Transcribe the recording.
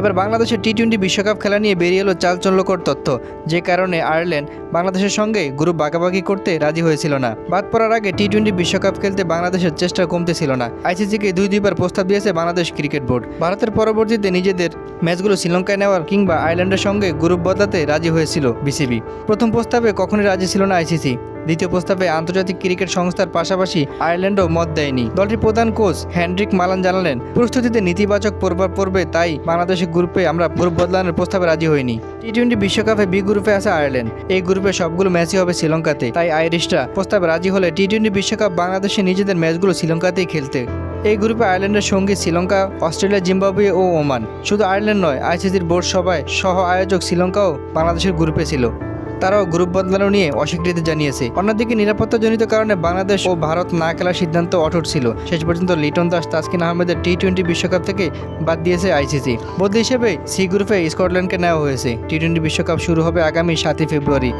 এবার বাংলাদেশের T twenty বিশ্বকাপ খেলা নিয়ে বেরিয়ে এলো চালচল্যকর তথ্য। যে কারণে আয়ারল্যান্ড বাংলাদেশের সঙ্গে গ্রুপ ভাগাভাগি করতে রাজি হয়েছিল না। বাদ পড়ার আগে টি টোয়েন্টি বিশ্বকাপ খেলতে বাংলাদেশের চেষ্টা কমতেছিল না। আইসিসিকে দুই দুইবার প্রস্তাব দিয়েছে বাংলাদেশ ক্রিকেট বোর্ড। ভারতের পরবর্তীতে নিজেদের ম্যাচগুলো শ্রীলঙ্কায় নেওয়ার কিংবা আয়ারল্যান্ডের সঙ্গে গ্রুপ বদলাতে রাজি হয়েছিল বিসিবি। প্রথম প্রস্তাবে কখনই রাজি ছিল না আইসিসি। দ্বিতীয় প্রস্তাবে আন্তর্জাতিক ক্রিকেট সংস্থার পাশাপাশি আয়ারল্যান্ডও মত দেয়নি। দলটির প্রধান কোচ হ্যান্ড্রিক মালান জানালেন, প্রস্তুতিতে নেতিবাচক প্রভাব পড়বে, তাই বাংলাদেশের গ্রুপে আমরা গ্রুপ বদলানোর প্রস্তাবে রাজি হইনি। টি টোয়েন্টি বিশ্বকাপে বি গ্রুপে আছে আয়ারল্যান্ড। এই গ্রুপে সবগুলো ম্যাচই হবে শ্রীলঙ্কাতে, তাই আইরিশরা প্রস্তাবে রাজি হলে টি টোয়েন্টি বিশ্বকাপ বাংলাদেশে নিজেদের ম্যাচগুলো শ্রীলঙ্কাতেই খেলতে। এই গ্রুপে আয়ারল্যান্ডের সঙ্গে শ্রীলঙ্কা, অস্ট্রেলিয়া, জিম্বাবুয়ে ও ওমান। শুধু আয়ারল্যান্ড নয়, আইসিসির বোর্ড সভায় সহ আয়োজক শ্রীলঙ্কাও বাংলাদেশের গ্রুপে ছিল। তারাও গ্রুপ বদলানো নিয়ে অস্বীকৃতি জানিয়েছে। অন্যদিকে নিরাপত্তাজনিত কারণে বাংলাদেশ ও ভারত না খেলার সিদ্ধান্ত অটুট ছিল। শেষ পর্যন্ত লিটন দাস তাসকিন আহমেদের টি টোয়েন্টি বিশ্বকাপ থেকে বাদ দিয়েছে আইসিসি। বদলি হিসেবে সি গ্রুপে স্কটল্যান্ডকে নেওয়া হয়েছে। টি টোয়েন্টি বিশ্বকাপ শুরু হবে আগামী সাতই ফেব্রুয়ারি।